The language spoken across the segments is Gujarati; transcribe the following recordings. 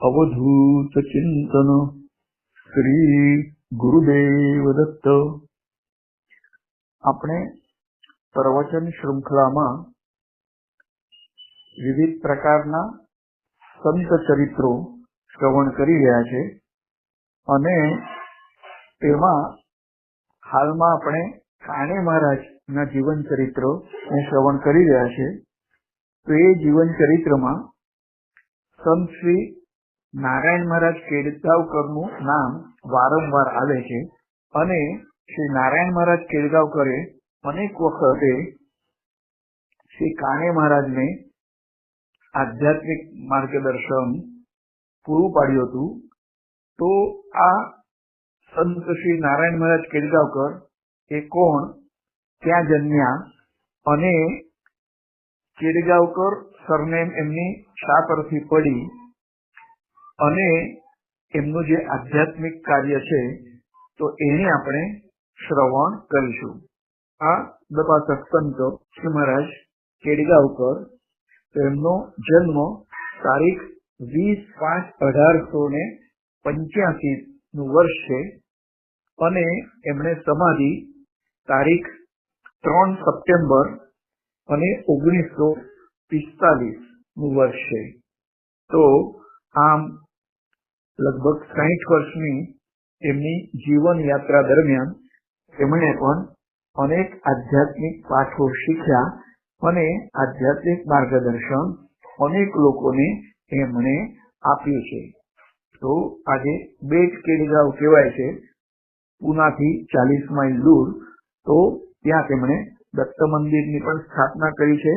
અવધૂત ચિંતન શ્રી ગુરુદેવ દત્ત આપણે પ્રવચન શૃંખલામાં વિવિધ પ્રકારના સંત ચરિત્રો શ્રવણ કરી રહ્યા છે અને તેમાં હાલમાં આપણે કાણે મહારાજના જીવન ચરિત્રો શ્રવણ કરી રહ્યા છે. તો એ જીવન ચરિત્રમાં સંત શ્રી નારાયણ મહારાજ કેડગાવકરનું નામ વારંવાર આવે છે અને શ્રી નારાયણ મહારાજ કેડગાવકરે અનેક વખતે શ્રી કાણે મહારાજને આધ્યાત્મિક માર્ગદર્શન પૂરું પાડ્યું હતું. તો આ સંત શ્રી નારાયણ મહારાજ કેડગાવકર એ કોણ? ત્યાં જન્મ્યા અને કેડગાવકર સરનેમ એમની શા પરથી પડી. અને એમનું જે આધ્યાત્મિક કાર્ય છે, તો એને આપણે શ્રવણ કરીશું. આ દપાસક સત્સંતો શ્રી મહારાજ કેડગાવકર તેમનો જન્મ તારીખ વીસ પાંચ અઢારસો ને પંચ્યાસી નું વર્ષ છે અને એમણે સમાધિ તારીખ ત્રણ સપ્ટેમ્બર અને ઓગણીસો પિસ્તાલીસનું વર્ષ છે. તો આમ લગભગ સાહીઠ વર્ષની તેમની જીવન યાત્રા દરમિયાન તેમણે પણ અનેક આધ્યાત્મિક પાઠો શીખ્યા અને આધ્યાત્મિક માર્ગદર્શન અનેક લોકોને એમણે આપ્યું છે. તો આજે બેટ કેડગાંવ કહેવાય છે. પુનાથી ચાલીસ માઇલ દૂર. તો ત્યાં તેમણે દત્ત મંદિરની પણ સ્થાપના કરી છે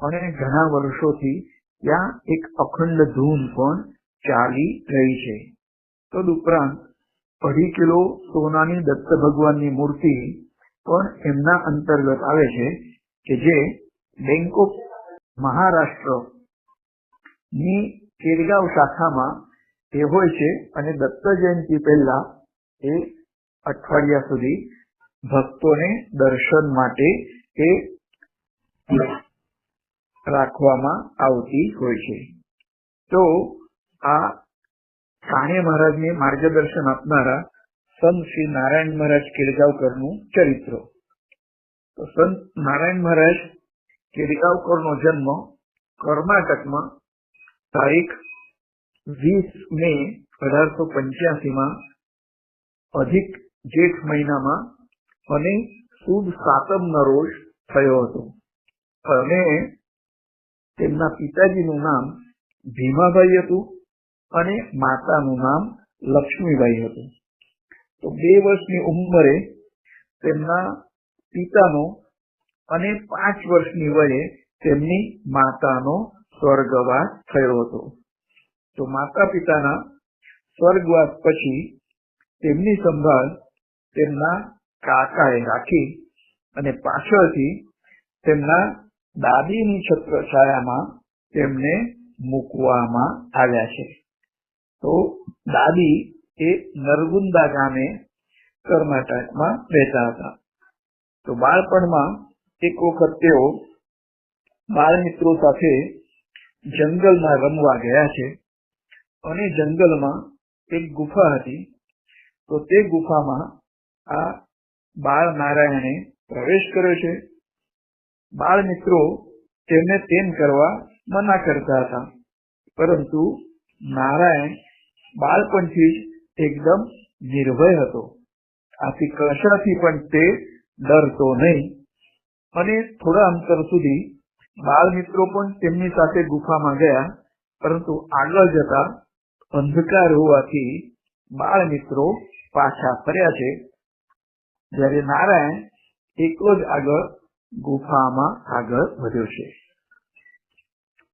અને ઘણા વર્ષોથી ત્યાં એક અખંડ ધૂન પણ ચાલી રહી છે. તદુપરાંત અઢી કિલો સોનાની દત્ત ભગવાનની મૂર્તિ પણ એમના અંતર્ગત આવે છે કે જે બેંક ઓફ મહારાષ્ટ્રની કેરગાંવ શાખામાં એ હોય છે અને દત્ત જયંતિ પહેલા એ અઠવાડિયા સુધી ભક્તોને દર્શન માટે એ રાખવામાં આવતી હોય છે. તો આ સાણે મહારાજને માર્ગદર્શન આપનારા સંત શ્રી નારાયણ મહારાજ કેળગાવકરનું ચરિત્ર. તો સંત નારાયણ મહારાજ કેળગાવકરનો જન્મ કર્ણાટકમાં તારીખ વીસ મે અઢારસો પંચ્યાસીમાં અધિક જેઠ મહિનામાં અને શુભ સાતમના રોજ થયો હતો. અને તેમના પિતાજીનું નામ ભીમાભાઈ હતું. અને માતાનું નામ લક્ષ્મીબાઈ હતું. તો બે વર્ષની ઉંમરે તેમના પિતાનો અને પાંચ વર્ષની વયે તેમની માતાનો સ્વર્ગવાસ થયો હતો. તો માતા પિતાના સ્વર્ગવાસ પછી તેમની સંભાળ તેમના કાકાએ રાખી અને પાછળથી તેમના દાદીની છત્રછાયામાં તેમને મૂકવામાં આવ્યા છે. તો દાદી એ નરગુંદા ગામે કર્ણાટકમાં રહેતા હતા. તો બાળપણમાં એક વખત તેઓ બાળ મિત્રો સાથે જંગલમાં રમવા ગયા છે અને જંગલમાં એક ગુફા હતી. તો તે ગુફામાં આ બાળ નારાયણે પ્રવેશ કર્યો છે. બાળ મિત્રો તેમને તેમ કરવા મના કરતા હતા. પરંતુ નારાયણ બાળપણથી એકદમ નિર્ભય હતો. આથી કશાથી પણ તે ડરતો નહીં. અને થોડા અંતર સુધી બાળ મિત્રો પણ તેમની સાથે ગુફામાં ગયા, પરંતુ આગળ જતા અંધકાર હોવાથી બાળ મિત્રો પાછા ફર્યા છે. જ્યારે નારાયણ એકલો જ આગળ ગુફામાં આગળ વધ્યો છે.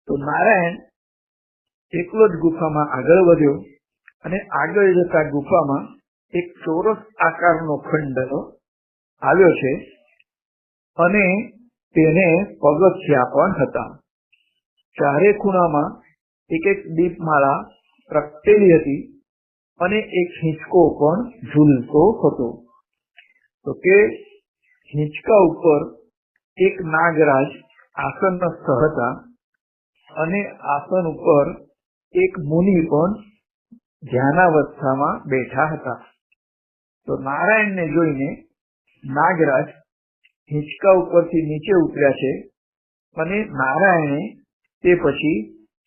તો નારાયણ એકલો જ ગુફામાં આગળ વધ્યો. અને આગળ જતા ગુફામાં એક ચોરસ આકારનો ખંડ આવ્યો છે અને તેને પગથિયા પણ હતા. ચારે ખૂણામાં એક એક દીપમાળા પ્રગટેલી હતી અને એક હિંચકો પણ ઝૂલતો હતો. તો કે હિંચકા ઉપર એક નાગરાજ આસનસ્થ હતા અને આસન ઉપર એક મુનિ પણ ધ્યાનાવસ્થામાં બેઠા હતા. તો નારાયણને જોઈને નાગરાજ હિંચકા ઉપરથી નીચે ઉતર્યા છે અને નારાયણે તે પછી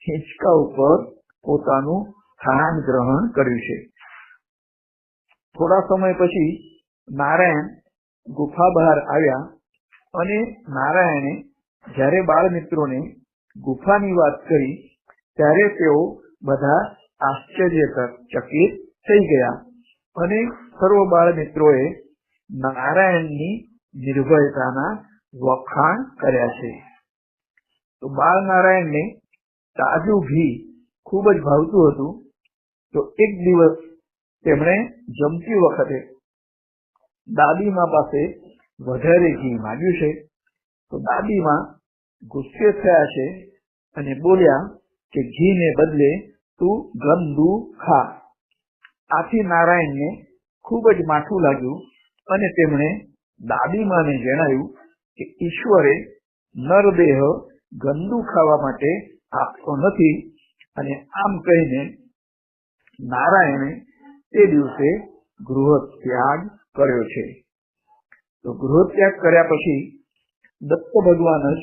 હિંચકા ઉપર પોતાનું સ્થાન ગ્રહણ કર્યું છે. થોડા સમય પછી નારાયણ ગુફા બહાર આવ્યા અને નારાયણે જ્યારે બાળ મિત્રોને ગુફાની વાત કરી, ત્યારે તેઓ બધા આશ્ચર્યચકિત થઈ ગયા. અને સર્વ બાળ મિત્રોએ નારાયણની નિર્ભયતાના વખાણ કર્યા છે. તો બાળ નારાયણને તાજું ઘી ખૂબ જ ભાવતું હતું. તો એક દિવસ તેમણે જમતી વખતે દાદીમા પાસે વધારે ઘી માંગ્યું છે. તો દાદીમા ગુસ્સે થયા છે અને બોલ્યા કે ઘીને બદલે તું ગંદુ ખા. આથી નારાયણને ખૂબ જ માઠું લાગ્યું અને તેમણે દાદીમાને જણાવ્યું કે ઈશ્વરે નરદેહ ગંદુ ખાવા માટે આપતો નથી અને આમ કહીને નારાયણે તે દિવસે ગૃહ ત્યાગ કર્યો છે. તો ગૃહ ત્યાગ કર્યા પછી દત્ત ભગવાન જ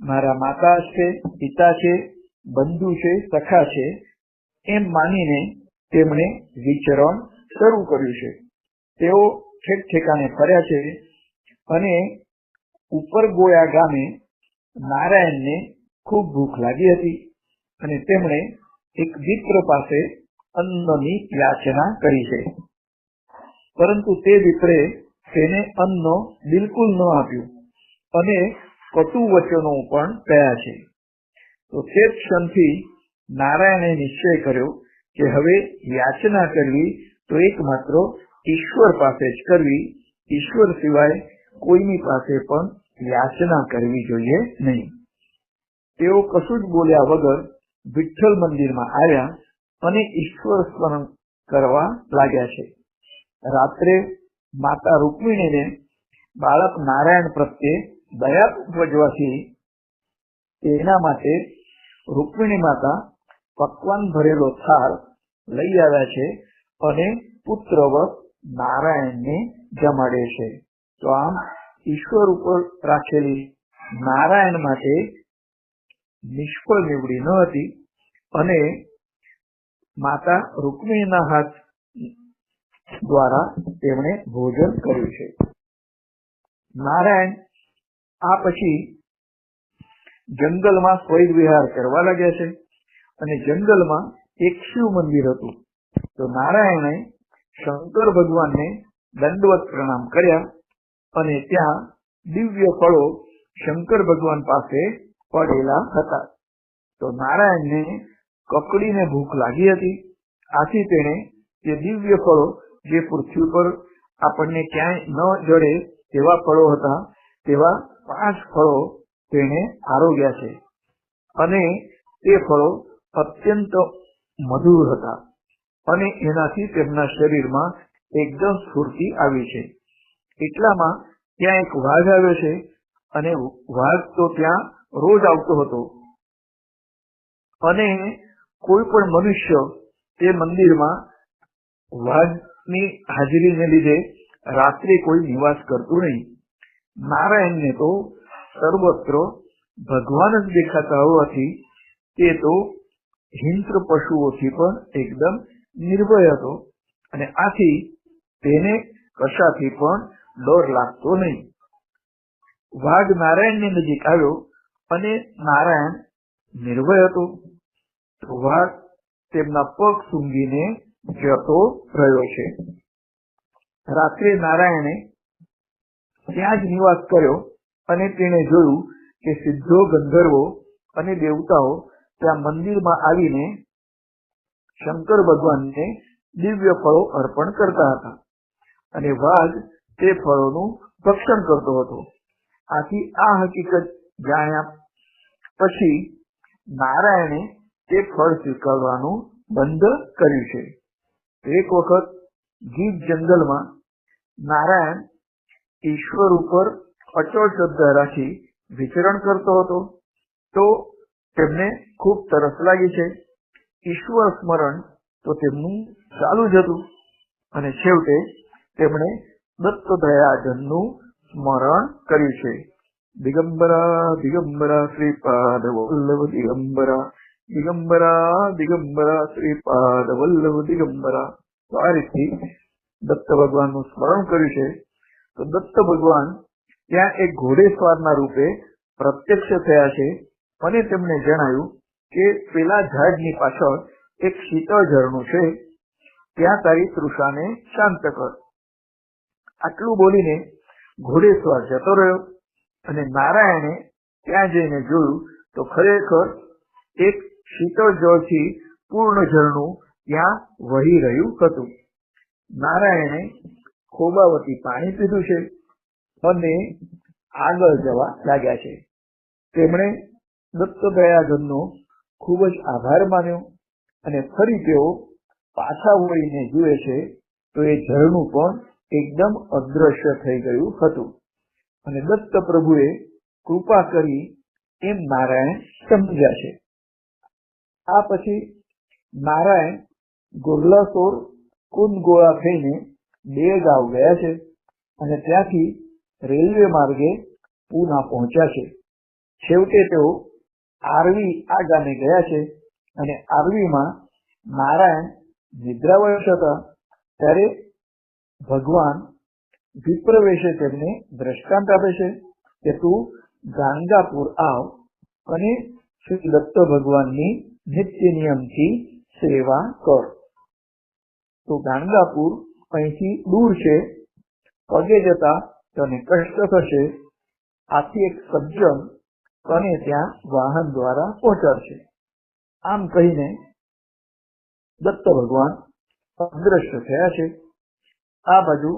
મારા માતા છે, પિતા છે, બંધુ છે, સખા છે એમ માનીને તેમણે વિચરણ શરૂ કર્યું છે. તેઓ ઠેક ઠેકાને ફર્યા છે અને ઉપર ગોયા ગામે નારાયણને ખૂબ ભૂખ લાગી હતી અને તેમણે એક વિપ્ર પાસે અન્નની યાચના કરી છે. પરંતુ તે વિપ્રે તેને અન્ન બિલકુલ ન આપ્યું અને કટુ વચનો પણ કહ્યા છે. તો તે ક્ષણથી નારાયણે નિશ્ચય કર્યો કે હવે યાચના કરવી તો એકમાત્ર ઈશ્વર પાસે જ કરવી. ઈશ્વર સિવાય કોઈની પાસે પણ યાચના કરવી જોઈએ નહીં. તેઓ કશું જ બોલ્યા વગર વિઠ્ઠલ મંદિરમાં આવ્યા અને ઈશ્વર સ્મરણ કરવા લાગ્યા છે. રાત્રે માતા રૂકમિણીને બાળક નારાયણ પ્રત્યે દયા ઉપજવાથી તેના માટે રૂકમિણી માતા પકવાન ભરેલો થાળ લઈ આવ્યા છે અને પુત્રવત નારાયણને જમાડે છે. તો આમ ઈશ્વર ઉપર રાખેલી નારાયણ માટે નિષ્ફળ નીવડી ન હતી અને માતા રૂકમિણીના હાથ દ્વારા તેમણે ભોજન કર્યું છે. નારાયણ આ પછી જંગલમાં સ્વૈર વિહાર કરવા લાગ્યા છે. અને જંગલમાં એક શિવ મંદિર હતું. તો નારાયણે શંકર ભગવાનને દંડવત પ્રણામ કર્યા અને ત્યાં દિવ્ય ફળો શંકર ભગવાન પાસે પડેલા હતા. તો નારાયણને કકડીને ભૂખ લાગી હતી. આથી તેણે તે દિવ્ય ફળો જે પૃથ્વી પર આપણને ક્યાંય ન જડે તેવા ફળો હતા, તેવા પાંચ ફળો તેણે આરોગ્યા છે. અને તે ફળો અત્યંત મધુર હતા અને એનાથી તેમના શરીરમાં એકદમ સ્ફૂર્તિ આવી છે. એટલામાં ત્યાં એક વાઘ આવ્યો છે અને વાઘ તો ત્યાં રોજ આવતો હતો. અને કોઈ પણ મનુષ્ય તે મંદિરમાં વાઘની હાજરીને લીધે રાત્રે કોઈ નિવાસ કરતું નહીં. નારાયણને તો સર્વત્ર ભગવાન જ દેખાતા હોવાથી તે તો હિંસ્ર પશુઓથી પણ એકદમ નિર્ભય હતો અને આથી તેને કશાથી પણ ડર લાગતો નહીં. વાઘ નારાયણની નજીક આવ્યો અને નારાયણ નિર્ભય હતો. વાઘ તેમના પગ સૂંઘીને જતો રહ્યો છે. રાત્રે નારાયણે ત્યાં જ નિવાસ કર્યો અને તેણે જોયું કે સિદ્ધો ગંધર્વો અને દેવતાઓ ત્યાં મંદિરમાં આવીને શંકર ભગવાનને દિવ્ય ફળો અર્પણ કરતા હતા. અને વાઘ તે ફળોનું ભક્ષણ કરતો હતો. આથી આ હકીકત જાણ્યા પછી નારાયણે તે ફળ સ્વીકારવાનું બંધ કર્યું છે. એક વખત ગીત જંગલમાં નારાયણ ઈશ્વર ઉપર અચળ શ્રદ્ધા રાખી વિચરણ કરતો હતો. તો તેમને ખૂબ તરસ લાગી છે. ઈશ્વર સ્મરણ તો તેમનું ચાલુ જ હતું અને છેવટે તેમણે દત્ત દયાજનનું સ્મરણ કર્યું છે. દિગંબરા દિગંબરા શ્રીપાદ વલ્લભ, દિગંબરા દિગંબરા દિગંબરા શ્રીપાદ વલ્લભ, દિગંબરા. તો આ રીતથી દત્ત ભગવાનનું સ્મરણ કર્યું છે. તો દત્ત ભગવાન ત્યાં એક ઘોડેસવારના રૂપે પ્રત્યક્ષ થયા છે. અને તેમણે જણાવ્યું કે પેલા ઝાડની પાછળ એક શીતળ ઝરણું છે. ત્યાં તારી તૃષાને શાંત કર. આટલું બોલીને ઘોડેસવાર જતો રહ્યો અને નારાયણે ત્યાં જઈને જોયું તો ખરેખર એક શીતળ જળથી પૂર્ણ ઝરણું ત્યાં વહી રહ્યું હતું. નારાયણે ખોબાવતી પાણી પીધું છે. અને આગળ જવા લાગ્યા છે. તેમણે દત્તદયાગનનો ખૂબ જ આભાર માન્યો અને ફરી તેઓ પાછા વળીને જુએ છે તો એ ઝરણું પણ એકદમ અદ્રશ્ય થઈ ગયું હતું. અને દત્ત પ્રભુએ કૃપા કરી એમ નારાયણ સમજ્યા છે. આ પછી નારાયણ ગોરલાસોર કુંદ ગોળા થઈને બે ગાંવ ગયા છે અને ત્યાંથી રેલવે માર્ગે પૂના પહોંચ્યા છે. છેવટે તેઓ આરવી આ ગામે ગયા છે અને આરવીમાં નારાયણ નિદ્રાવશ હતા. ત્યારે ભગવાન વિપ્રવેશે તેમને દ્રષ્ટાંત આપે છે કે તું ગાંગાપુર આવ અને શ્રી દત્ત ભગવાનની નિત્ય નિયમથી સેવા કર. તો ગાંગાપુર અહીંથી દૂર છે, પગે જતા તને કષ્ટ થશે. આથી એક સજ્જન તને ત્યાં વાહન દ્વારા પહોંચાડશે. આમ કહીને દત્ત ભગવાન અદ્રશ્ય થયા છે. આ બાજુ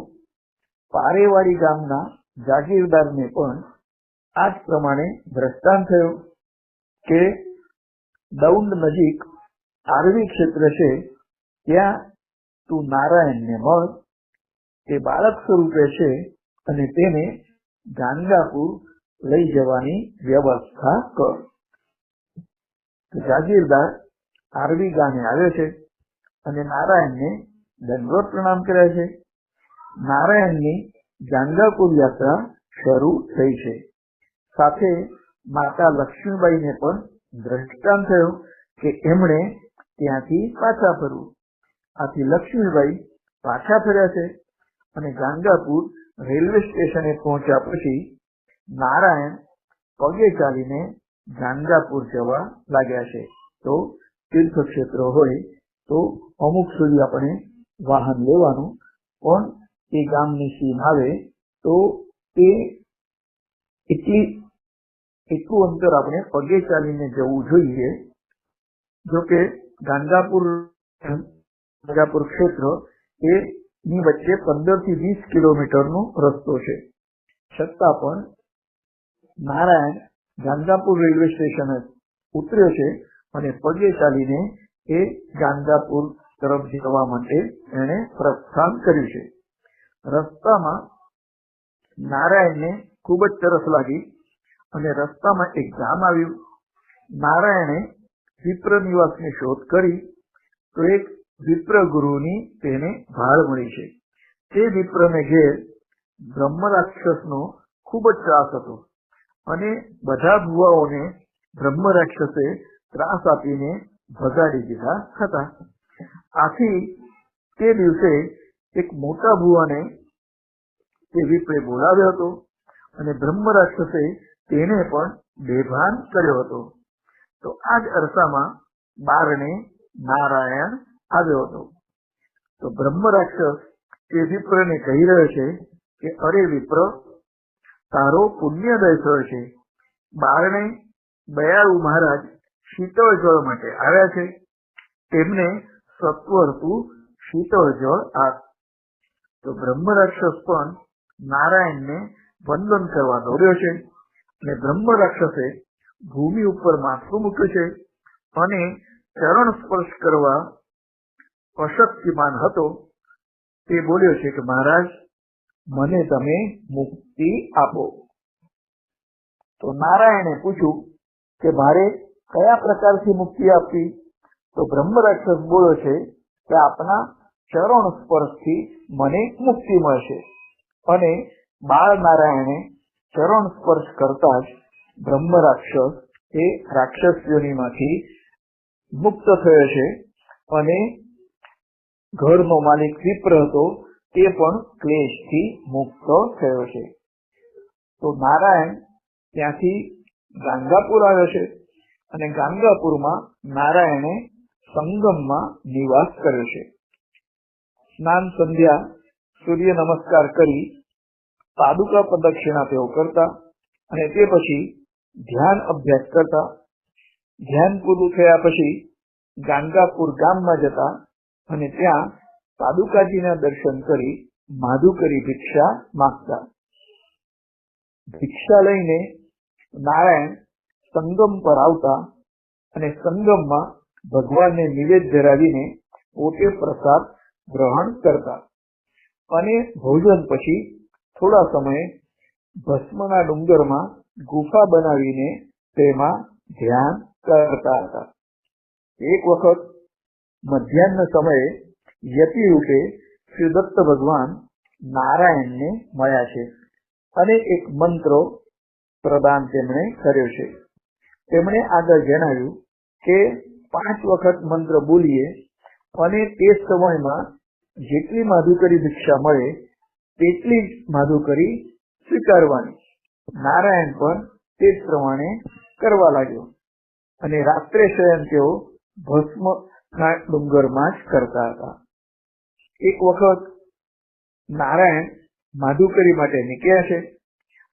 પારેવાડી ગામના જાગીરદારને પણ આ જ પ્રમાણે દ્રષ્ટાંત થયો કે દૌંડ નજીક આરવી ક્ષેત્ર છે. ત્યાં તું નારાયણને મળ. તે બાળક સ્વરૂપે છે અને તેને ગાંગાપુર લઈ જવાની વ્યવસ્થા કર. જાગીરદાર આરવી ગામે આવે છે અને નારાયણને દંડવત પ્રણામ કરે છે. નારાયણની જાંગાપુર યાત્રા શરૂ થઈ છે. સાથે માતા લક્ષ્મીબાઈને પણ દ્રષ્ટાંત થયો કે એમણે ત્યાંથી પાછા ફરવું. આથી લક્ષ્મીબાઈ પાછા ફર્યા છે અને ગાંગાપુર રેલવે સ્ટેશને પહોંચ્યા પછી નારાયણ પગે ચાલીને ગાંગાપુર જવા લાગ્યા છે. તો તીર્થક્ષેત્ર હોય તો અમુક સુધી આપણે વાહન લેવાનું, પણ એ ગામની સીમ આવે તો એ એટલી, એટલું અંતર આપણે પગે ચાલીને જવું જોઈએ. જોકે ગાંગાપુર ગાંગાપુર ક્ષેત્રની વચ્ચે પંદરથી વીસ કિલોમીટરનો રસ્તો છે. છતાં પણ નારાયણ ગાંધાપુર રેલવે સ્ટેશને ઉતર્યો છે અને પગે ચાલીને એ ગાંધાપુર તરફ જવા માટે એણે પ્રસ્થાન કર્યું છે. રસ્તામાં નારાયણને ખૂબ જ તરસ લાગી અને રસ્તામાં એક ગામ આવ્યું. નારાયણે વિપ્ર નિવાસની શોધ કરી તો એક વિપ્ર ગુરુની તેને ભાળ મળી છે. તે વિપ્રને ઘેર બ્રહ્મ રાક્ષસનો ખૂબ જ ત્રાસ હતો. અને બધા ભુવાઓને બ્રહ્મ રાક્ષસે ત્રાસ આપીને ભગાડી દીધા હતા. આથી તે દિવસે એક મોટા ભુવાને તે વિપ્રે બોલાવ્યો હતો અને બ્રહ્મ રાક્ષસે તેને પણ બેભાન કર્યો હતો. તો આ જ અરસામાં બારણે નારાયણ આવ્યો હતો. તો બ્રહ્મ રાક્ષસ તે વિપ્રને કહી રહ્યો છે કે, અરે વિપ્ર તારો પુણ્ય થયો છે. બારણે દયાળુ મહારાજ શીતળ જળ માટે આવ્યા છે. તેમને સત્વરતું શીતળ જળ આપ. તો બ્રહ્મ રાક્ષસ પણ નારાયણને વંદન કરવા દોડ્યો છે અને બ્રહ્મ રાક્ષસે ભૂમિ ઉપર માથું મૂક્યું છે અને ચરણ સ્પર્શ કરવા અશક્તિમાન હતો. તે બોલ્યો છે કે મહારાજ મને તમે મુક્તિ આપો. તો નારાયણે પૂછ્યું કે મારે કયા પ્રકારથી મુક્તિ આપવી? તો બ્રહ્મ બોલ્યો છે કે આપના ચરણ સ્પર્શથી મને મુક્તિ મળશે. અને બાળ નારાયણે ચરણ સ્પર્શ કરતા જ બ્રહ્મ રાક્ષસ એ રાક્ષસમાંથી મુક્ત થયો છે. અને ઘરનો માલિક વિપ્ર હતો. તે પણ ક્લેશથી મુક્ત થયો છે. તો નારાયણ ત્યાંથી ગાંગાપુર આવ્યો છે અને ગાંગાપુરમાં નારાયણે સંગમમાં નિવાસ કર્યો છે. સ્નાન સંધ્યા, સૂર્ય નમસ્કાર કરી પાદુકા પ્રદક્ષિણા તેઓ કરતા અને તે પછી ધ્યાન અભ્યાસ કરતા. ધ્યાન પૂરું થયા પછી ગાંગાપુર ગામમાં જતા અને ત્યાં પાદુકાજીના દર્શન કરી માધુકરી ભિક્ષા માંગતા. ભિક્ષા લઈને નારાયણ સંગમ પર આવતા અને સંગમમાં ભગવાનને નિવેદ ધરાવીને પોતે પ્રસાદ ગ્રહણ કરતા. અને ભોજન પછી થોડા સમયે ભસ્મના ડુંગરમાં ગુફા બનાવીને તેમાં ધ્યાન કરતા હતા. એક વખત મધ્યાહન સમયે યતિ રૂપે શ્રી દત્ત ભગવાન નારાયણને મળ્યા છે અને એક મંત્રો પ્રદાન તેમણે કર્યો છે. તેમણે આગળ જણાવ્યું કે પાંચ વખત મંત્ર બોલીએ અને તે સમયમાં જેટલી માધુકરી ભિક્ષા મળે તેટલી જ માધુકરી સ્વીકારવાની. નારાયણ પણ તે જ પ્રમાણે કરવા લાગ્યો અને રાત્રે શયન તેઓ ભસ્મ ડુંગરમાં જ કરતા હતા. એક વખત નારાયણ માધુકરી માટે નીકળ્યા છે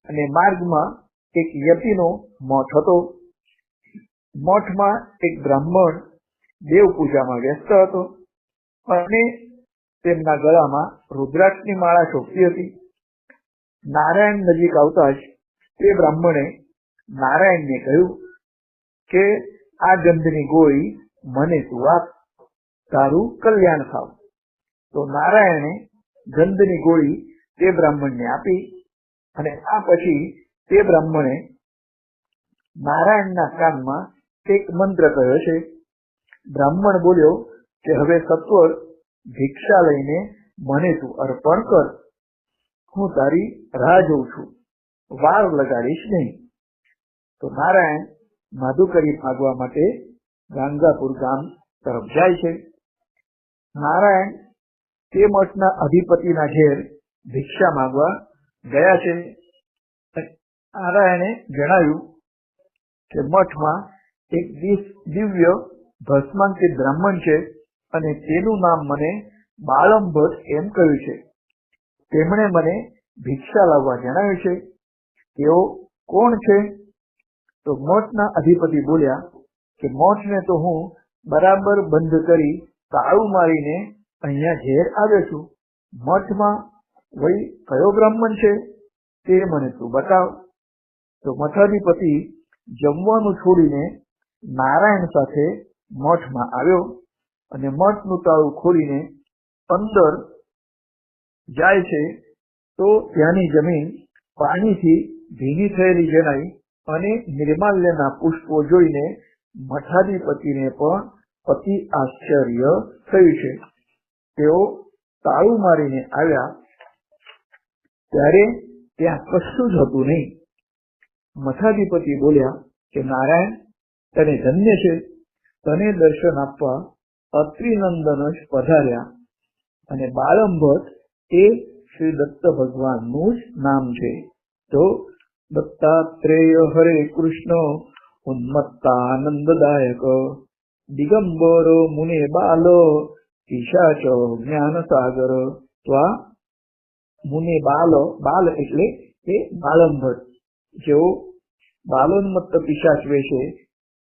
અને માર્ગમાં એક યતિનો મઠ હતો. મઠમાં એક બ્રાહ્મણ દેવ પૂજામાં વ્યસ્ત હતો અને તેમના ગળામાં રુદ્રાક્ષની માળા શોભતી હતી. નારાયણ નજીક આવતા જ તે બ્રાહ્મણે નારાયણને કહ્યું કે, આ ગંધની ગોળી મને તું આપ. તારું કલ્યાણ થાવ. તો નારાયણે ગંધની ગોળી તે બ્રાહ્મણને આપી અને આ પછી તે બ્રાહ્મણે નારાયણના કાનમાં એક મંત્ર કહ્યો છે. બ્રાહ્મણ બોલ્યો કે હવે સત્વર ભિક્ષા લઈને મને તું અર્પણ કર. હું તારી રાહ જોઉં છું. વાર લગાડીશ નહીં. તો નારાયણ માધુકરી ફાગવા માટે ગાંગાપુર ગામ તરફ જાય છે. નારાયણ તે મઠના અધિપતિના ઘેર ભિક્ષા માંગવા ગયા છે. નારાયણે જણાવ્યું કે મઠમાં એક દિવ્ય ભસ્માંકિત બ્રાહ્મણ છે અને તેનું નામ મને બાળંભટ એમ કહ્યું છે. તેમણે મને ભિક્ષા લાવવા જણાવ્યું છે. તેઓ કોણ છે? તો મઠના અધિપતિ બોલ્યા કે, મઠને તો હું બરાબર બંધ કરી તાળું મારીને અહીંયા ઘેર આવ્યો છું. મઠમાં વળી કયો બ્રાહ્મણ છે તે મને તું બતાવ. તો મઠાધિપતિ જમવાનું છોડીને નારાયણ સાથે મઠમાં આવ્યો અને મઠનું તાળું ખોલીને અંદર જાય છે તો ત્યાંની જમીન પાણીથી ભીની થયેલી જણાઈ અને નિર્માલ્યના પુષ્પો જોઈને મઠાધિપતિને પણ અતિ આશ્ચર્ય થયું છે. તેઓ તાળું મારીને આવ્યા ત્યારે ત્યાં કશું જ હતું નહીં. મઠાધિપતિ બોલ્યા કે, નારાયણ, તને ધન્ય છે. તને દર્શન આપવા અત્રિનંદન જ પધાર્યા અને બાળંભટ એ શ્રી દત્ત ભગવાનનું જ નામ છે. તો દત્તાત્રેય હરે કૃષ્ણ, ઉન્મત્તાનંદદાયક, દિગંબરો મુને બાલો ઈશાચ જ્ઞાન સાગર ત્વા મુને બાલો બાલ એટલે એ બાળંભટ જેઓ બાલોન્મત્ત પિશાચ વેશે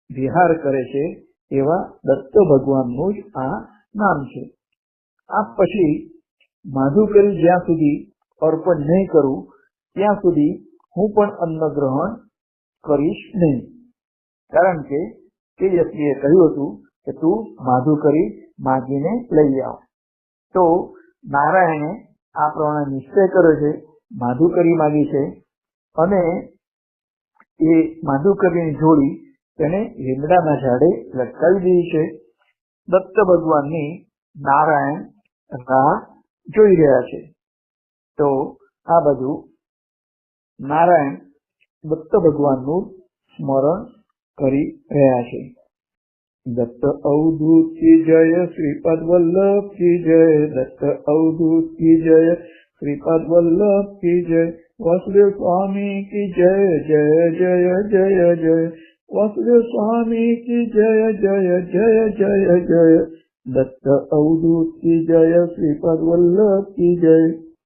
વિહાર કરે છે એવા દત્ત ભગવાનનું જ આ નામ છે આ પછી માધુકરી જ્યાં સુધી અર્પણ નહીં કરું ત્યાં સુધી હું પણ અન્ન ગ્રહણ કરીશ નહીં કારણ કે તે વ્યક્તિએ કહ્યું હતું કે તું માધુકરી માગીને લઈ આવો. તો નારાયણે આ પ્રમાણે નિશ્ચય કર્યો છે, માધુકરી માગી છે અને એ માધુકરીની જોડી તેને લીમડાના ઝાડે લટકાવી દીધી છે. દત્ત ભગવાનની નારાયણ રાહ જોઈ રહ્યા છે. તો આ બધું નારાયણ દત્ત ભગવાનનું સ્મરણ કરી રહ્યા છે. દત્ત અવધૂત કી જય શ્રીપદ વલ્લભ કી જય દત્ત અવધૂત કી જય શ્રીપદ વલ્લભ કી જય વાસુદેવ સ્વામી કી જય જય જય જય જય વાસુદેવ સ્વામી કી જય જય જય જય જય દત્ત અવધૂત કી જય શ્રીપદ વલ્લભ કી જય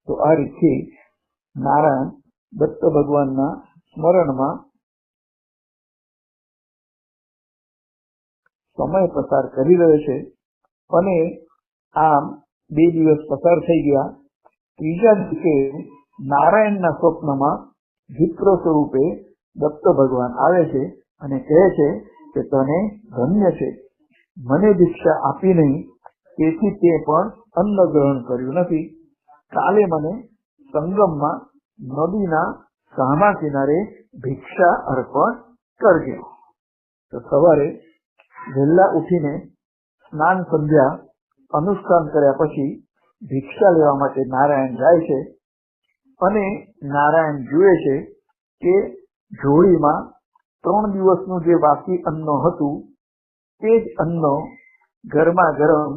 તો આ રીતે નારાયણ દત્ત ભગવાનના સ્મરણમાં સમય પસાર કરી રહ્યો છે અને આમ બે દિવસ પસાર થઈ ગયા. ત્રીજા દિવસે નારાયણના સ્વપ્નમાં વિપ્ર સ્વરૂપે દત્ત ભગવાન આવે છે અને કહે છે કે તને ધન્ય છે. મને દીક્ષા આપી નહીં, તેથી તે પણ અન્ન ગ્રહણ કર્યું નથી. કાલે મને સંગમમાં નદીના સામા કિનારે ભિક્ષા અર્પણ કરજે. તો સવારે વહેલા ઉઠીને સ્નાન સંધ્યા, અનુષ્ઠાન કર્યા પછી ભિક્ષા લેવા માટે નારાયણ જાય છે અને નારાયણ જુએ છે કે જોડીમાં ત્રણ દિવસનું જે બાકી અન્ન હતું, તે જ અન્ન ગરમા ગરમ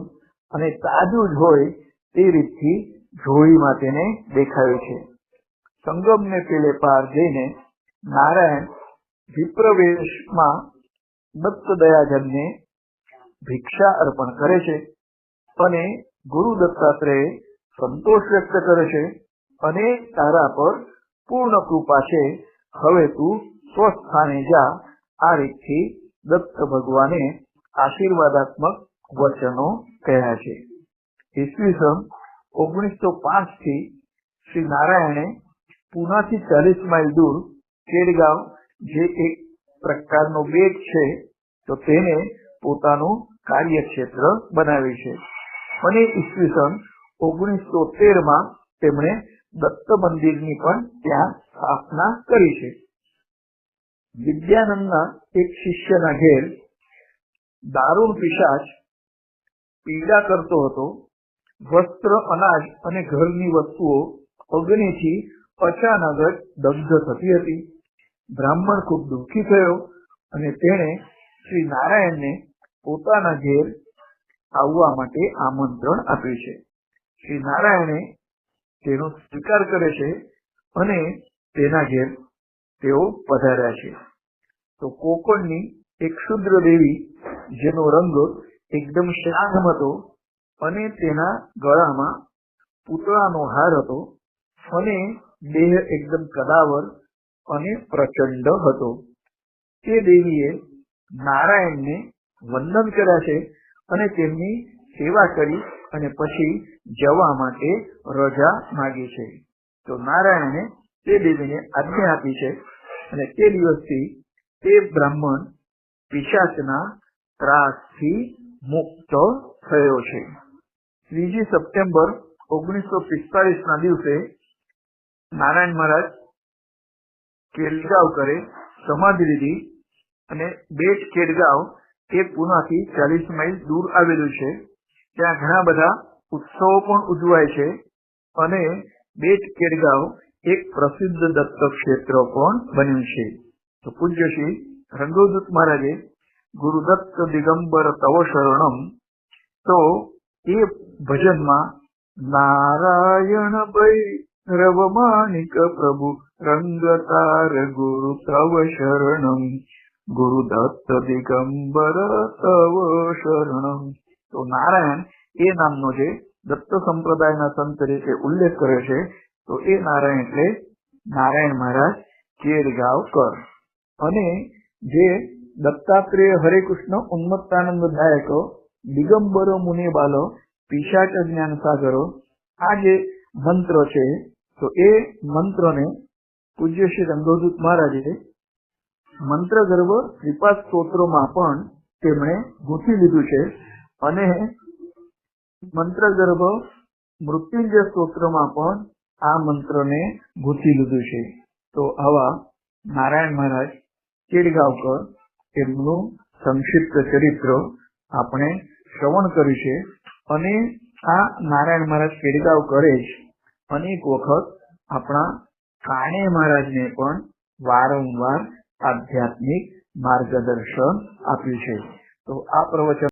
અને તાજું જ હોય તે રીતથી જોડીમાં તેને દેખાયું છે. સંગમને પેલે પાર જઈને નારાયણ વિપ્રવેશમાં દત્ત દયાજનને ભિક્ષા અર્પણ કરે છે અને ગુરુ દત્તાત્રેય સંતોષ વ્યક્ત કરે છે અને તારા પર પૂર્ણ કૃપા છે. હવે તું સ્વસ્થાને જા. આ રીતથી દત્ત ભગવાને આશીર્વાદાત્મક વચનો કહ્યા છે. ઈસવીસન ઓગણીસો પાંચથી શ્રી નારાયણે પુનાથી ચાલીસ માઇલ દૂર કેડગાંવ, જે એક પ્રકારનો બેટ છે, તો તેને પોતાનું કાર્યક્ષેત્ર બનાવ્યું છે. અને ઈસવીસન ઓગણીસો તેરમાં તેમણે દત્ત મંદિરની પણ ત્યાં સ્થાપના કરી છે. વિદ્યાનંદના એક શિષ્યના ઘેર દારૂણ પિશાચ પીડા કરતો હતો. વસ્ત્ર, અનાજ અને ઘરની વસ્તુઓ અગ્નિથી અચાનક જ દગ્ધ થતી હતી. બ્રાહ્મણ ખૂબ દુઃખી થયો અને તેણે શ્રી નારાયણને પોતાના ઘેર આવવા માટે આમંત્રણ આપ્યું છે. શ્રી નારાયણે તેનો સ્વીકાર કરે છે અને તેના ઘેર તેઓ પધાર્યા છે. તો કોકણની એક શુદ્ર દેવી, જેનો રંગ એકદમ શ્યામ હતો અને તેના ગળામાં પૂતળાનો હાર હતો અને દેહ એકદમ કદાવર અને પ્રચંડ હતો. તે દેવીએ નારાયણને વંદન કર્યા છે અને તેમની સેવા કરી અને પછી જવા માટે રજા માગી છે. તો નારાયણે તે દેવીને આજ્ઞા આપી છે અને તે દિવસથી તે બ્રાહ્મણ પિશાચના ત્રાસથી મુક્ત થયો છે. ત્રીજી સપ્ટેમ્બર ઓગણીસો પિસ્તાળીસ ના દિવસે નારાયણ મહારાજ કેલગાંવ કરે, સમાધિ લીધી અને બેટ કેડગાંવ એ પુનાથી ચાલીસ માઇલ દૂર આવેલું છે. ત્યાં ઘણા બધા ઉત્સવો પણ ઉજવાય છે અને બેટ કેડગાંવ એક પ્રસિદ્ધ દત્ત ક્ષેત્ર પણ બન્યું છે. તો પૂજ્ય શ્રી રંગોદૂત મહારાજે ગુરુદત્ત દિગંબર તવ શરણમ, તો એ ભજનમાં નારાયણ ભૈરવ માણિક પ્રભુ રંગતાર ગુરુ તવ શરણમ ગુરુ દત્ત દિગંબર તવ શરણમ તો નારાયણ એ નામનો જે દત્ત સંપ્રદાયના સંત તરીકે ઉલ્લેખ કર્યો છે તો એ નારાયણ એટલે નારાયણ મહારાજ કેરગાંવકર અને જે દત્તાત્રેય હરે કૃષ્ણ ઉન્મત્તાનંદ દાયકો દિગંબરો મુનિ બાલો પિશાચ જ્ઞાન સાગરો આ જે મંત્ર છે તો એ મંત્રને પૂજ્ય શ્રી રંગોદૂત મહારાજે મંત્ર ગર્ભ શ્રીપાદ સ્તોત્રોમાં પણ તેમણે ગૂંથી લીધું છે અને મંત્ર ગર્ભ મૃત્યુંજય સ્તોત્રમાં પણ આ મંત્રને ગૂંથી લીધું છે. તો આવા નારાયણ મહારાજ કેડગાંવકર એમનું સંક્ષિપ્ત ચરિત્ર આપણે શ્રવણ કર્યું છે અને આ નારાયણ મહારાજ કેડગાંવ કરે જ અનેક વખત આપણા કાણે મહારાજને પણ વારંવાર આધ્યાત્મિક માર્ગદર્શન આપ્યું છે. તો આ પ્રવચન